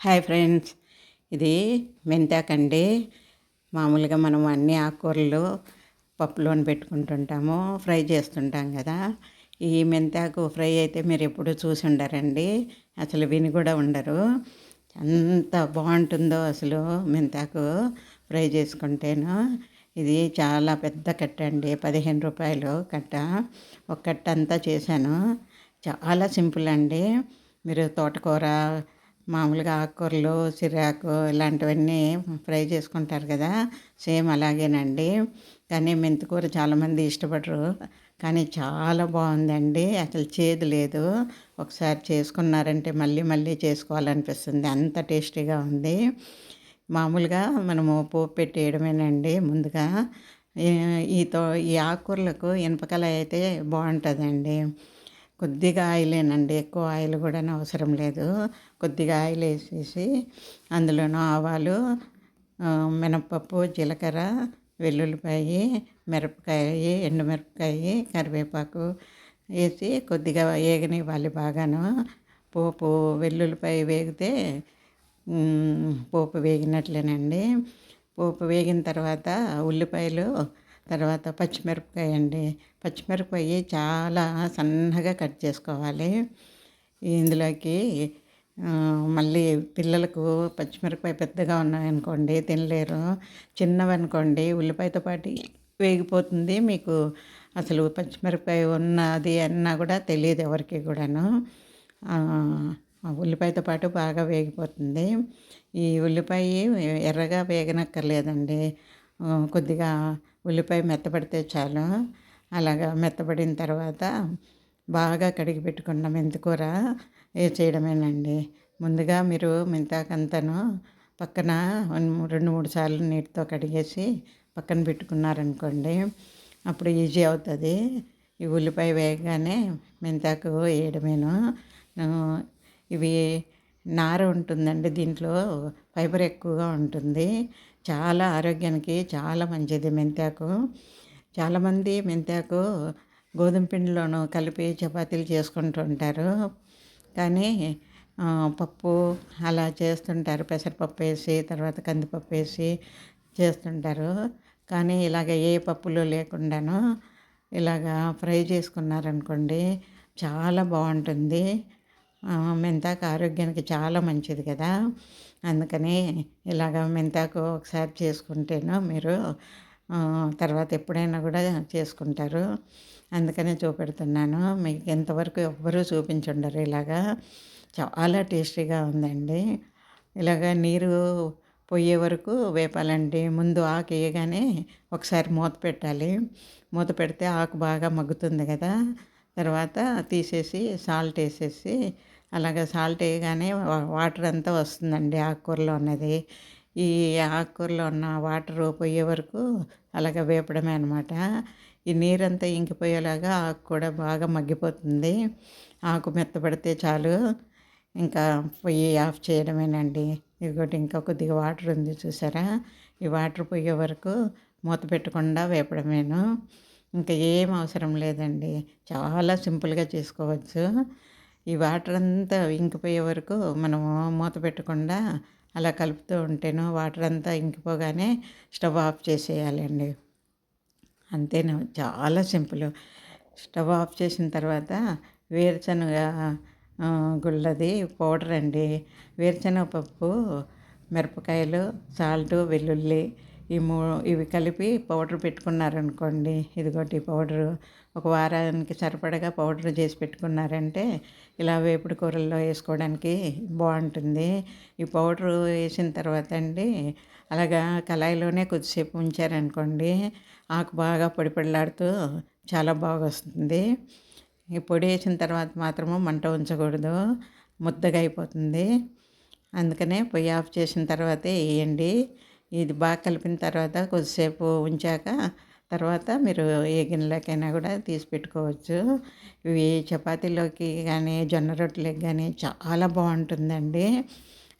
Hi friends. ఇది మెంతాకండి మామూలుగా మనం అన్ని ఆకుకూరలు పప్పులోని పెట్టుకుంటుంటాము ఫ్రై చేస్తుంటాం కదా. ఈ మెంతాకు ఫ్రై అయితే మీరు ఎప్పుడు చూసి ఉండరండి. అసలు విని కూడా ఉండరు. ఎంత బాగుంటుందో అసలు మెంతాకు ఫ్రై చేసుకుంటేను. ఇది చాలా పెద్ద కట్ట అండి. పదిహేను రూపాయలు కట్ట. ఒక కట్ట అంతా చేశాను. చాలా సింపుల్ అండి. మీరు తోటకూర మామూలుగా ఆకుకూరలు సిరాకు ఇలాంటివన్నీ ఫ్రై చేసుకుంటారు కదా. సేమ్ అలాగేనండి. కానీ మెంతికూర చాలామంది ఇష్టపడరు. కానీ చాలా బాగుందండి. అసలు చేదు లేదు. ఒకసారి చేసుకున్నారంటే మళ్ళీ మళ్ళీ చేసుకోవాలనిపిస్తుంది. అంత టేస్టీగా ఉంది. మామూలుగా మనము పోపు పెట్టి వేయడమేనండి ముందుగా. ఈ తో ఈ ఆకుకూరలకు ఇనపకల అయితే బాగుంటుందండి. కొద్దిగా ఆయిలేనండి ఎక్కువ ఆయిల్ కూడా అవసరం లేదు. కొద్దిగా ఆయిల్ వేసేసి అందులోనూ ఆవాలు మినప్పప్పు జీలకర్ర వెల్లుల్లిపాయ మిరపకాయ ఎండుమిరపకాయ కరివేపాకు వేసి కొద్దిగా వేగనివ్వాలి బాగాను. పోపు వెల్లుల్లిపాయ వేగితే పోపు వేగినట్లేనండి. పోపు వేగిన తర్వాత ఉల్లిపాయలు తర్వాత పచ్చిమిరపకాయ అండి. పచ్చిమిరపకాయ చాలా సన్నగా కట్ చేసుకోవాలి. ఇందులోకి మళ్ళీ పిల్లలకు పచ్చిమిరపకాయ పెద్దగా ఉన్నాయనుకోండి తినలేరు. చిన్నవనుకోండి ఉల్లిపాయతో పాటు వేగిపోతుంది. మీకు అసలు పచ్చిమిరపకాయ ఉన్నది అన్నా కూడా తెలియదు ఎవరికి కూడాను. ఉల్లిపాయతో పాటు బాగా వేగిపోతుంది. ఈ ఉల్లిపాయ ఎర్రగా వేగనక్కర్లేదండి. కొద్దిగా ఉల్లిపాయ మెత్తపడితే చాలు. అలాగా మెత్తబడిన తర్వాత బాగా కడిగి పెట్టుకున్న మెంతికూర చేయడమేనండి? ముందుగా మీరు మెంతాకంతను పక్కన రెండు మూడు సార్లు నీటితో కడిగేసి పక్కన పెట్టుకున్నారనుకోండి అప్పుడు ఈజీ అవుతుంది. ఈ ఉల్లిపాయ వేయగానే మెంతాకు వేయడమేను. ఇవి నార ఉంటుందండి దీంట్లో ఫైబర్ ఎక్కువగా ఉంటుంది. చాలా ఆరోగ్యానికి చాలా మంచిది మెంతాకు. చాలామంది మెంతాకు గోధుమ పిండిలోనూ కలిపి చపాతీలు చేసుకుంటూ ఉంటారు. కానీ పప్పు అలా చేస్తుంటారు. పెసరపప్పు వేసి తర్వాత కందిపప్పు వేసి చేస్తుంటారు. కానీ ఇలాగ ఏ పప్పులు లేకుండాను ఇలాగా ఫ్రై చేసుకున్నారనుకోండి చాలా బాగుంటుంది. మెంతాకు ఆరోగ్యానికి చాలా మంచిది కదా. అందుకని ఇలాగ మెంతాకు ఒకసారి చేసుకుంటేను మీరు తర్వాత ఎప్పుడైనా కూడా చేసుకుంటారు. అందుకనే చూపెడుతున్నాను. మీకు ఎంతవరకు ఎవ్వరూ చూపించుండరు ఇలాగా. చాలా టేస్టీగా ఉందండి. ఇలాగ నీరు పోయే వరకు వేపాలండి. ముందు ఆకు వేయగానే ఒకసారి మూత పెట్టాలి. మూత పెడితే ఆకు బాగా మగ్గుతుంది కదా. తర్వాత తీసేసి సాల్ట్ వేసేసి అలాగ సాల్ట్ వేయగానే వాటర్ అంతా వస్తుందండి ఆకుకూరలో ఉన్నది. ఈ ఆకుకూరలో ఉన్న వాటర్ పోయే వరకు అలాగ వేపడమే అనమాట ఈ నీరంతా ఇంకిపోయేలాగా ఆకు కూడా బాగా మగ్గిపోతుంది. ఆకు మెత్తపడితే చాలు. ఇంకా పొయ్యి ఆఫ్ చేయడమేనండి. ఇదిగోటి ఇంకా కొద్దిగా వాటర్ ఉంది చూసారా? ఈ వాటర్ పోయే వరకు మూత పెట్టకుండా వేపడమేను. ఇంకా ఏం అవసరం లేదండి. చాలా సింపుల్గా చేసుకోవచ్చు. ఈ వాటర్ అంతా ఇంకిపోయే వరకు మనము మూత పెట్టకుండా అలా కలుపుతూ ఉంటేను వాటర్ అంతా ఇంకిపోగానే స్టవ్ ఆఫ్ చేసేయాలండి. అంతేనా? చాలా సింపుల్. స్టవ్ ఆఫ్ చేసిన తర్వాత వేరుశనగ గుళ్ళది పౌడర్ అండి. వేరుశనగ పప్పు మిరపకాయలు సాల్ట్ వెల్లుల్లి ఈ మూ ఇవి కలిపి పౌడర్ పెట్టుకున్నారనుకోండి ఇదిగోటి పౌడరు ఒక వారానికి సరిపడగా పౌడర్ చేసి పెట్టుకున్నారంటే ఇలా వేపుడు కూరల్లో వేసుకోవడానికి బాగుంటుంది. ఈ పౌడరు వేసిన తర్వాత అండి అలాగా కళాయిలోనే కొద్దిసేపు ఉంచారనుకోండి ఆకు బాగా పొడి చాలా బాగా వస్తుంది ఈ పొడి వేసిన తర్వాత మాత్రము మంట ఉంచకూడదు ముద్దగా అయిపోతుంది. అందుకనే పొయ్యి ఆఫ్ చేసిన తర్వాతే వేయండి. ఇది బాగా కలిపిన తర్వాత కొద్దిసేపు ఉంచాక తర్వాత మీరు ఏ గిన్నెలకైనా కూడా తీసి పెట్టుకోవచ్చు. ఇవి చపాతీలోకి కానీ జొన్న రొట్టెలకి కానీ చాలా బాగుంటుందండి.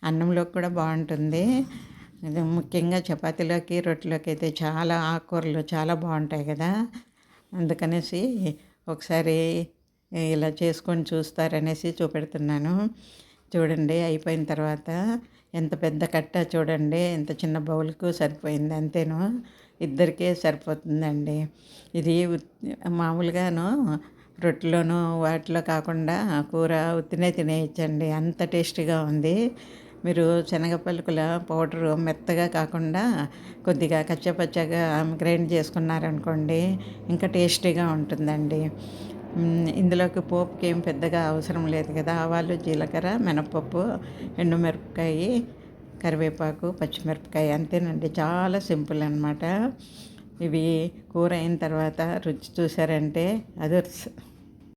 అన్నంలోకి కూడా బాగుంటుంది. ముఖ్యంగా చపాతీలోకి రొట్టెలోకి అయితే చాలా ఆకుకూరలు చాలా బాగుంటాయి కదా. అందుకనేసి ఒకసారి ఇలా చేసుకొని చూస్తారనేసి చూపెడుతున్నాను. చూడండి అయిపోయిన తర్వాత ఎంత పెద్ద కట్ట చూడండి ఎంత చిన్న బౌల్కు సరిపోయింది అంతేను. ఇద్దరికే సరిపోతుందండి. ఇది మామూలుగాను రొట్టెలోను వాటిలో కాకుండా కూర ఉత్తినే తినేయచ్చండి. అంత టేస్టీగా ఉంది. మీరు శనగపలుకుల పౌడరు మెత్తగా కాకుండా కొద్దిగా కచ్చపచ్చగా గ్రైండ్ చేసుకున్నారనుకోండి ఇంకా టేస్టీగా ఉంటుందండి. ఇందులోకి పోపుకి ఏం పెద్దగా అవసరం లేదు కదా. ఆవాలు జీలకర్ర మినపప్పు ఎండుమిరపకాయ కరివేపాకు పచ్చిమిరపకాయ అంతేనండి. చాలా సింపుల్ అనమాట ఇవి కూర అయిన తర్వాత రుచి చూసారంటే అదర్స్